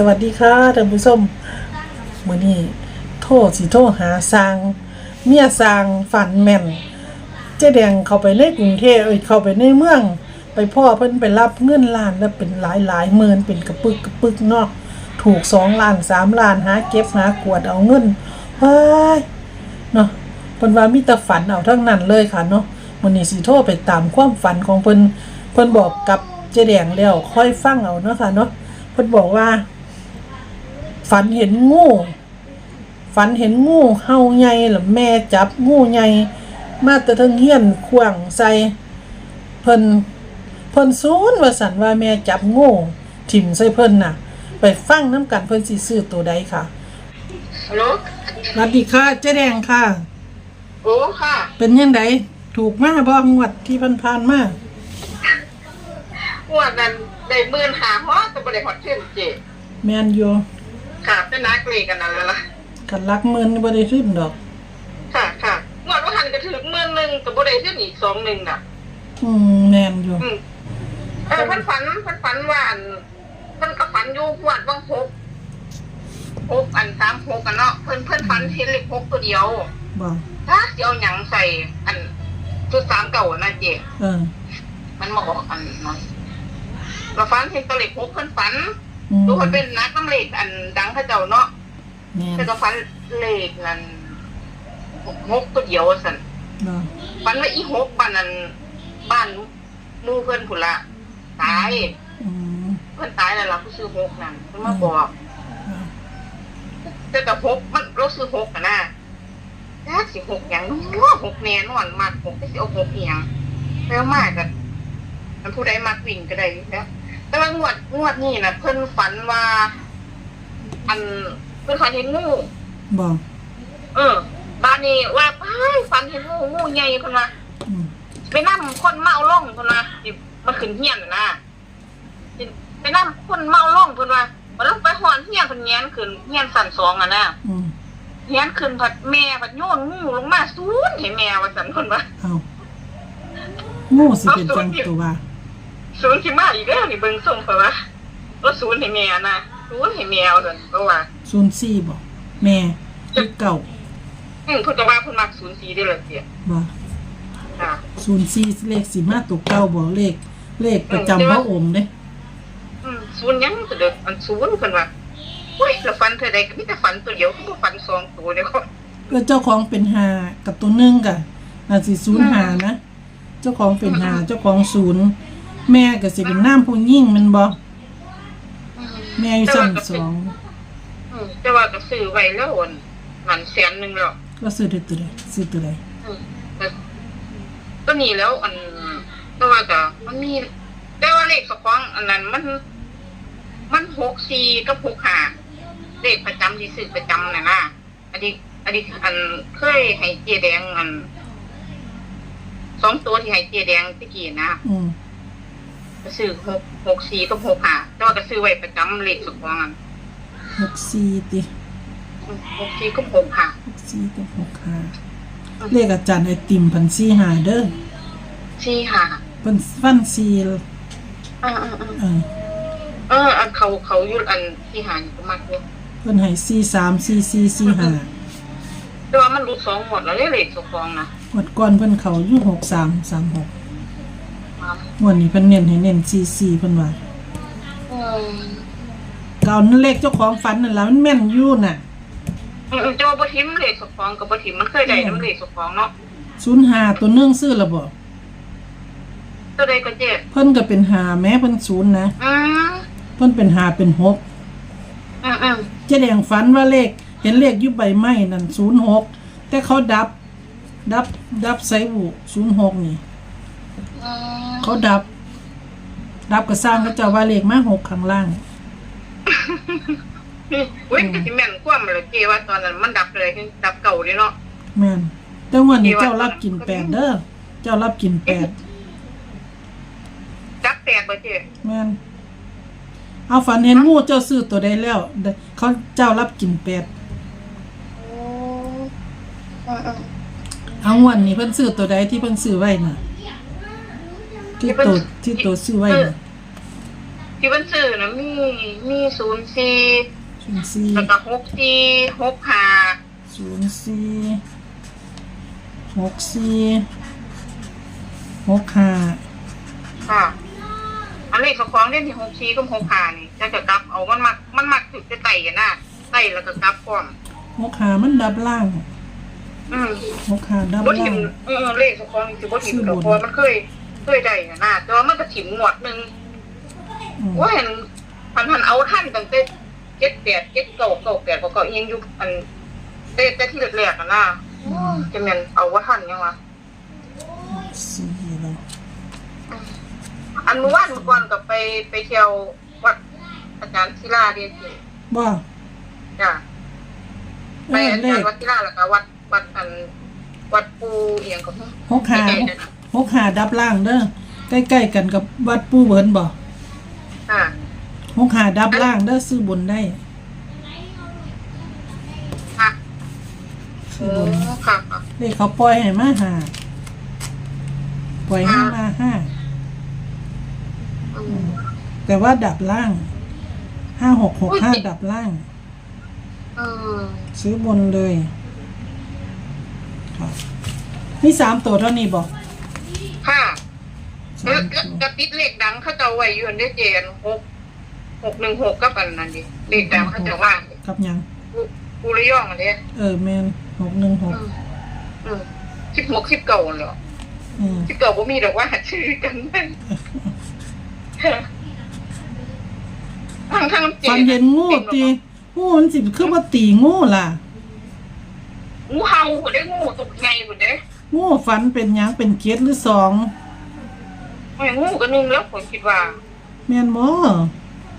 สวัสดีค่ะท่านผู้ชมมื้อนี้โทรสิโทรหาสร้าง เมียสร้างฝันแม่น เจ๊แดงเข้าไปในกรุงเทพเอ้ยเข้าไปในเมือง ไปพ่อเพิ่นไปรับเงินล้านแล้วเป็นหลายหลายหมื่นเป็นกระปึกกระปึกเนาะถูกสองล้านสามล้านหาเก็บหากวดเอาเงินว้ายเนาะเพิ่นว่ามีแต่ฝันเอาทั้งนั้นเลยค่ะเนาะมื้อนี้สิโทรไปตามความฝันของเพิ่นเพิ่นบอกกับเจ๊แดงแล้วค่อยฟังเอาเนาะค่ะเนาะเพิ่นบอกว่า ฝันเห็นงู ฝันเห็นงูเห่าใหญ่หรือแม่จับงูใหญ่มาแต่ทั้งเฮียนขว้างใส่เพิ่นเพิ่นซูนว่าสันว่าแม่จับงูถิ่มใส่เพิ่นน่ะ ไปฟังน้ำกันเพิ่นสิซื้อตัวใดค่ะฮัลโหลสวัสดีค่ะเจ๊แดงค่ะ โอ้ค่ะ เป็นยังไงถูกมาบ่งวดที่ผ่านๆมางวดนั้นได้หมื่นหาฮอดแต่บ่ได้ฮอดเท่นเจแม่นอยู่ ค่ะเป็นนักเลงกันนั่นแหละล่ะกันลักหมื่นบ่ได้ขึ้นดอก ค่ะค่ะงวดว่าหันก็ถึงหมื่นหนึงก็บ่ได้เท่นอีกสองหนึ่งน่ะ อืมแม่นอยู่อืมเออเพิ่นฝันเพิ่นฝันว่าอันเพิ่นก็ฝันอยู่งวดบางหกหกอันสามหกกันเนาะเพิ่นเพิ่นฝันเห็นเลขหกตัวเดียวบ่ถ้าสิเอาหยังใส่อันชุดสามเก่านะเจเออมันมาออกอันนั้นเราฝันเห็นตัวเลขหกเพิ่นฝัน อืมดูคนเป็นนักน้ำเลขอันดังพระเจ้าเนาะแม่นแต่ก็ฟันเลขนั้นหกตัวเดียวสันบ่ฟันว่าอีหกบ้านนั้นบ้านหมู่เพื่อนผุนละตาย อืมเพื่อนตายแล้วเราก็ซื้อหกนั่นเพิ่นมาบอกอ่าแต่กับหกมันเราซื้อหกกันนะแค่สิหกอย่างนู้หกแน่นอนมากหกก็สิเอาหกอหย่างแล้วมากกันมันผู้ใดมากวิ่งก็ได้อยู่แล้ว แต่ว่างวดงวดนี้นะเพิ่นฝันว่า อันเพิ่นฝันเห็นงูบ่เออบ้านนี้ว่าไปฝันเห็นงูงูใหญ่คนละอืมไปนั่คนเมาล่องคนละที่มันขึ้นเฮียนน่ะนะไปนั่คนเมาล่องคนละมันต้องไปหอนเฮียนคนแง้นขึ้นเฮียนสั่นสองอะนะอืมเฮียนขึ้นผัดแม่ผัดโยนงูลงมาซูนให้แม่ว่าสันคนว่าเอางูสิเป็นจังตัวว่า ซูนที่มาอีกแล้วนี่เบิ่งส่งเพราะว่าก็ซูนให้แม่นะซูนให้แม่ว่าสันเพราะว่าศูนย์สี่บอกแม่ลูกเก่าอืมเพิ่นก็ว่าเพิ่นมักศูนย์สีได้เลยเสียบอกค่ะศูนย์สี่เลขสีมาตัวเก่าบอกเลข เลขประจำพระองค์เด้อืมศูนย์หยังก็เด็กอันศูนย์เพิ่นว่าเฮ้ยแล้วฝันเธอใดก็มีแต่ฝันตัวเดียวก็บ่ฝันสองตัวเดียวก็เจ้าของเป็นหากับตัวหนึ่งกะน่าสิศูนย์หานะ เจ้าของเป็นหาเจ้าของศูนย์ แม่ก็สิเป็นน้ำผู้ยิ่งแมันบอกแม่อยู่ชั้นสองอืมแต่ว่าก็ซื้อไว้แล้วอันมันแสนหนึงแล้วก็ซื้อได้ตัวใดซื้อตัวใดอืมแต่ก็นี่แล้วอันแต่ว่าก็มันมี แต่ว่าเลขสะพองอันนั้นมัน มันหกสี่กับหกห้าเลขประจำที่ซื้อประจำน่ะนะอันนี้อันนี้อันเคยให้เจ๊แดงอันสองตัวที่ให้เจ๊แดงตะกี้นะ อืม ก็ซื้อหกหกสี่กับหกห้าแต่ว่าก็ซื้อไว้ประจำเลขสะพองอันหกสี่ติหกสี่กับหกห้าหกสี่กับหกห้าเลขอาจารย์ไอติมพันสี่หาเด้อสี่ห้าเพิ่นฟันสี่อ่าอ่าอ่าเออเอออันเขาเขาอยุดอันที่หาอยู่ก็มากอยู่เพิ่นให้สี่สามสี่สี่สี่ห้าแต่ว่ามันรู้สองหมดแล้วเลขสองฟองนะงวดก่อนเพิ่นเขาอยู่หกสามสามหก ครับงวดนี้เพิ่นเน้นให้เน้นสี่สี่เพิ่นว่าอืมเก่านั่นเลขเจ้าของฝันนั่นล่ะมันแม่นอยู่น่ะอืมเจ้าบ่ทิมเลขสองฟองกับบ่ทิมมันเคยได้น้ำเลขสองฟองเนาะศูนย์หาตัวหนึงซื้อและบ่ตัวใดก็เจ็ดเพิ่นก็เป็นหาแม้เพิ่นศูนย์นะ อืมเพิ่นเป็นหาเป็นหกอืมอืมเจ๊แดงฝันว่าเลข เห็นเลขอยู่ใบไม้นั่นศูนย์หกแต่เขาดับ ดับดับไซบุศูนย์หกนี่ อืม เขาดับ ดับก็สร้างก็เจ้าว่าเลขมาหกข้างล่างเว้ยก็สิแม่นกว่ามันเลยเจว่าตอนนั้นมันดับเลยดับเก่าเลยเนาะแม่นแต่วันนี้เจ้ารับกินแปดเด้อเจ้ารับกินแปดดับแปดบ่เจแม่นเอาฝันเห็นงูเจ้าซื้อตัวใดแล้วเด้อเขาเจ้ารับกินแปดโอ้อืมอืมเอางวันนี้เพิ่นซื้อตัวใดที่เพิ่นซื้อไว้น่ะ ที่ตัวที่ตัวซื้อไว้น่ะที่ที่มันซื้อนะมีมีศูนย์สี่ศูนย์สี่แล้วก็หกสี่หกห้าศูนย์สี่หกสี่หกห้าค่ะอันเลขกับของเล่นที่หกสี่กับหกห้านี่จะจะกลับเอามันมักมันมักถึงจะไต่กันนะไต่แล้วก็กลับก่อนหกห้ามันดับล่างอืมหกห้าดับบ่ล่าถิ่มงเออเลขกับของนี่คือบ่ถิ่มซื้อดอกบนเพราะว่ามันเคย เคยได้นะแต่ว่ามันก็ถิ่มหมวดหนึงอืมว่าเห็นพันพันเอาท่านตั้งแต่เจ็ดแปดเจ็ดเก้าเก้าแปดก็เก้าเอียงอยู่อันแต่แต่ที่แรกๆกันนะโอ้ยจะแม่นเอาว่าท่านยังวะสี่แล้วอันเมื่อวานเมื่อก่อนกับไปไปเที่ยววัดอาจารย์ศิลาเดียสิบ่จ้ะเอไปออาเลจารขย์วัดศิลาแล้วก็วัดวัดอันวัดปูเอียงก็หกห้าใกล้ๆกันนะ หกห้าดับล่างเด้อใกล้ๆกันกับวัดปูเบิร์นบ่อ่าหกห้าดับล่างเด้อซื้อบนได้ค่ะซื้โอ้อบนค่ะค่ะเลขเขาปล่อยให้มาห้าปล่อยให้มาห้าอืมแต่ว่าดับล่างห้าหกหกห้าดับล่าง เออซื้อบนเลยครับนี่สามตัวเท่านี้บอก ค่ะสาแล้วมก็ตัวกระติดเลขดังเขาจะเอาไว้อยู่อันได้เจนหกหกหนึ่งหกก็ปันนั่นดิเลขดังเขาจะว่างกับหยัง กูกูระย่องอันเนี้ยเออแมนหกหนึ่งหกอืมสิบหกสิบเก่าเหรออืมสิบเก่าบ่มีดอกว่าชื่อกันได้ทั้งทั้งเจฟันเห็นงูตีงูมันสิคือว่าตีงูล่ะงูเห่าหัวได้งูตกไงหัวได้ งูฟันเป็นหยังเป็นเกล็ดหรือสองไม่งูก็นึงแล้วผมคิดว่าแมนมอ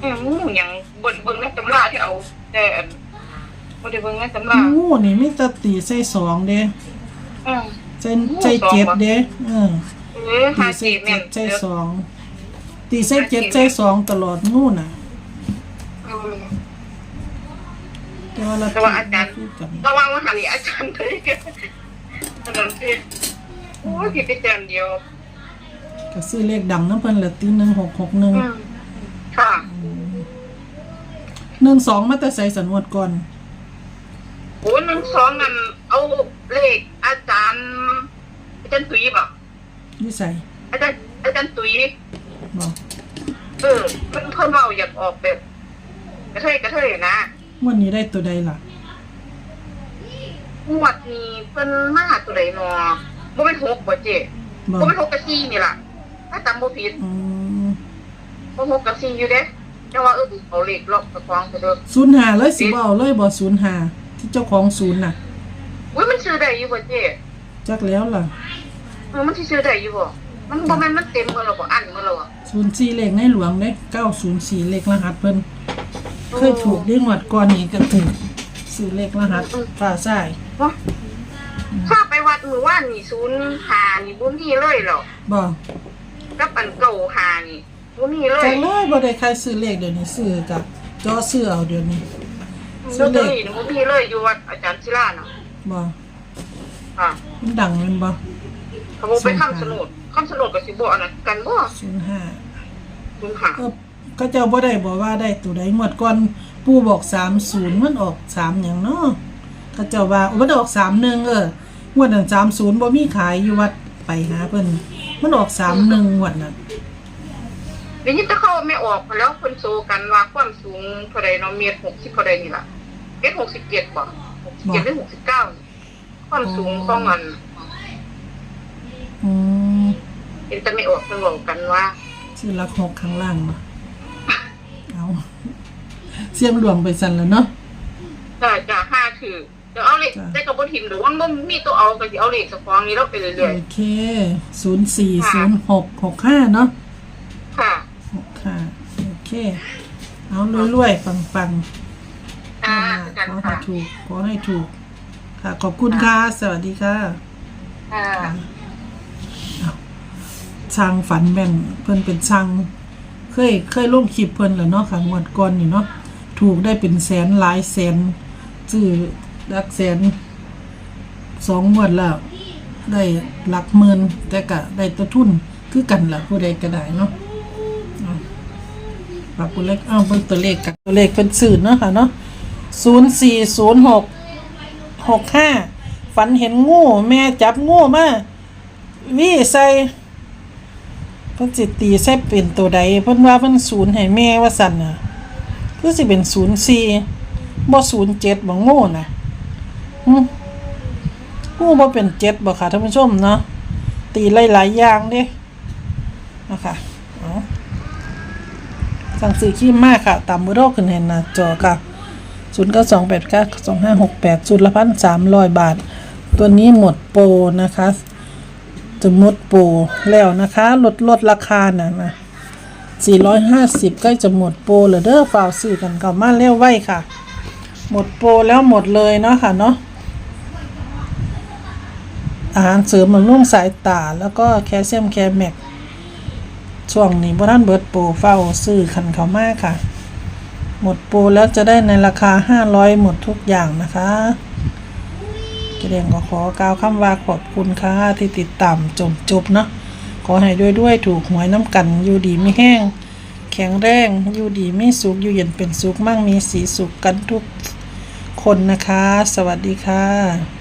เอองูอย่างเบิ่งเบิ่งในตำราที่เอา แต่อันบ่ได้เบิ่งในตำรางูนี่ไม่ตะตีใส่สองเด้อืมใส่ใส่เจ็ดเด้เออเออตีหาใส่จีแม่เจ็นดใส่สองตีใส่เจ็ดใส่สองตลอดงูน่ะเออ แต่ว่าเราแต่ว่าอาจารย์พูดกันระวังว่าหันนี่อาจารย์เลย กันถนนที่โอ้ยผิดไปแต้มเดียวก็ซื้อเลขดังน้ำเพิ่นละตีหนึ่งหกหกหนึ่งอืมค่ะหนึ่งสองมาแต่ใส่สันวดก่อน โอ้ยหนึ่งสองนั่นเอาเลขอาจารย์ อาจารย์ตุ้ยป่ะยี่ใส่อาจารย์อาจารย์ตุ้ยบอกเออเพิ่นเพิ่นเบาอยากออกแบบ กระเทยกระเทยนะวันนี้ได้ตัวใดล่ะ งวดนี้เพิ่นมาตัวใดเนาะบ่เป็นหกบ่เจ๊บอกบ่เป็นหกกับสี่นี่ล่ะ ถ้าจำบ่ผิดอืมบ่หกกับสี่อยู่เด้แต่ว่าเออเอาเลขล็อกตะควางไปเด้อศูนย์หาเลยสิบเอาเลยบอกศูนย์หาที่เจ้าของศูนย์น่ะอุ้ยมันซื้อได้อยู่บ่เจ๊จักแล้วล่ะเออมันสิซื้อได้อยู่บ่มันบ่แม่นมันเต็มเมื่อแล้วบ่อันเมื่อแล้วอะศูนย์สี่เลขในหลวงเด้เก้าศูนย์สี่เลขรหัสเพิ่นเคยถูกได้งวดก่อนนี้ก็ถูก ซื้อเลขรหัสฝ่าใส่เนาะถ้าไปวัดมื้อวานนี่ศูนย์หานี่บ่มีเลยเหรอบอกกับอันเก่าหานี่บ่มีเลยจักเลยบ่ได้ใครซื้อเลขเดี๋ยวนี้ซื้อกับจอซื้อเอาเดี๋ยวนี้ซื้ลออตเลเตอขรี่นี่บ่มีเลยอยู่วัดอาจารย์ศิลาน่ะบอกค่ะมันดังแมันบ่เขาบอกไปคำสนุดคำสนุดกับสิบ่อันนั้นกันบ่ศูนย์ห้าคุณหาเออก็เจ้าบ่ได้บอกว่าได้ตัวใดงวดก่อน ปู่บอกสามศูนย์มันออกสามอย่างเนาะเขาเจ้าว่าโอ้มันออกสามหนึ่งเอองวดนั้นสามศูนย์บ่มีขายอยู่วัดไปหาเพิ่นมันออกสามหนึ่งงวดนั้นเดี๋ยวนี้ถ้าเขาไม่ออกแล้วคนโซกันว่าความสูงเท่าใดเนาะเมตร60เท่าใดนี่ล่ะเมตร67บ่67หรือ69นี่ความสูงของมันอืมเห็นแต่ไม่ออกเพิ่นบอกกันว่าชื่อลักหกข้างล่างมาเอา เสียงหลวงไปสั่นแล้วเนาะจะจะห้าคือจะเอาเลขจ้ะได้กับบ่ทิมหรือว่าบ่มีตัวเอาก็สิเอาเลขสะฟองนี้แล้วไปเรื่อยโอเคศูนย์สี่ศูนย์หกหกห้าเนาะๆค่ะหกห้าโอเค เอารวยๆปังๆอ่าขกันอให้ค่ะถูกขอให้ถูก ค่ะ ขอบคุณค่ะ สวัสดีค่ะ อ่า ช่างฝันแม่นเพิ่นเป็นช่าง เคยเคยลงคลิปเพิ่นแล้วเนาะค่ะงวดก่อนนี่เนาะ ถูกได้เป็นแสนหลายแสนซื้อหลักแสนสองงวดแล้ว ได้หลักหมื่นแต่ก็ได้ตัวทุนคือกันละผู้ใดก็ได้เนาะเอาปรับตัวเลขอ้าวเบิ่งตัวเลขกันตัวเลขเป็นสื่อเนาะค่ะเนาะศูนย์สี่ศูนย์หกหกห้าฝันเห็นงูแม่จับงูมาวิใส่เพิ่นสิตีใส่เป็นตัวใดเพิ่นว่าเพิ่นศูนย์ให้แม่ว่าสั่นน่ะ คือสิเป็นศูนย์สี่บ่ศูนย์เจ็ดบ่งูน่ะหึงูบ่เป็นเจ็ดบ่ค่ะท่านผู้ชมเนาะตีหลายๆอย่างเด้นะคะเอสั่งซื้อขี้มากค่ะ ตามมือโรคขึ้นเห็นนะจอค่ะศูนย์เก้าสองแปดเก้าสองห้าหกแปดศูนย์ละพันสามร้อยบาท ตัวนี้หมดโปรนะคะ จะหมดโปรแล้วนะคะ ลดลดราคาน่ะนะ สี่ร้อยห้าสิบใกล้จะหมดโปรเหลือเด้อฝ่าวซื้อกันก่ามาเร็วไว้ค่ะ หมดโปรแล้วหมดเลยเนาะค่ะเนาะอาหารเสริมบำรุงสายตาแล้วก็แคลเซียมแคลแมกช่วงนี้บ่ท่านเบิร์ดโปรเฝ้าซื้อคันเขามากค่ะ หมดโปรแล้วจะได้ในราคา 500 หมดทุกอย่างนะคะเจเดงก็ขอกล่าวคำว่าขอบคุณค่ะที่ติดตามจนจบเนาะ ขอให้ด้วยด้วยถูกหวยน้ำกัน อยู่ดีไม่แห้ง แข็งแรง อยู่ดีไม่สุกอยู่เย็นเป็นสุกมั่งมีสีสุกกันทุกคนนะคะ สวัสดีค่ะ